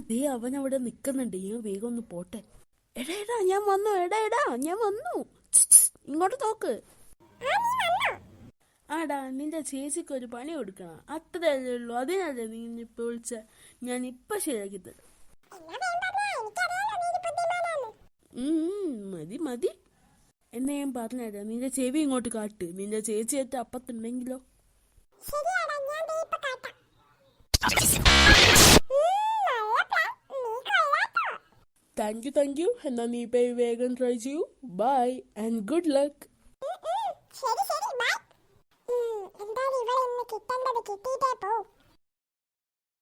ദേ അവൻ അവിടെ നിക്കുന്നുണ്ട്. ഞാൻ വേഗം ഒന്ന് പോട്ടെ. എടാ എടാ ഞാൻ വന്നു. എടാ എടാ ഞാൻ വന്നു. ഇങ്ങോട്ട് നോക്ക്. ആടാ നിന്റെ ചേച്ചിക്ക് ഒരു പണി കൊടുക്കണം. അത്രയല്ലേ ഉള്ളൂ. അതിനല്ലേ നീ ഇപ്പൊ വിളിച്ച? ഞാൻ ഇപ്പൊ ശരിയാക്കി തരാം. മതി മതി. എന്നെ ഞാൻ പറഞ്ഞുതരാം. നിന്റെ ചെവി ഇങ്ങോട്ട് കാട്ട്. നിന്റെ ചേച്ചിയായിട്ട് അപ്പത്തുണ്ടെങ്കിലോ ശരിയാടാ ഞാൻ താങ്ക് യു താങ്ക് യു എന്നാ നീ പോയി വേഗം ട്രൈ ചെയ്യൂ ബൈ ആൻഡ് ഗുഡ് ലക്ക് ശരി ശരി ബൈ എന്താണ് ഇവളെ ഇന്ന് കിട്ടേണ്ടത് കിട്ടിയിട്ടേ പോ.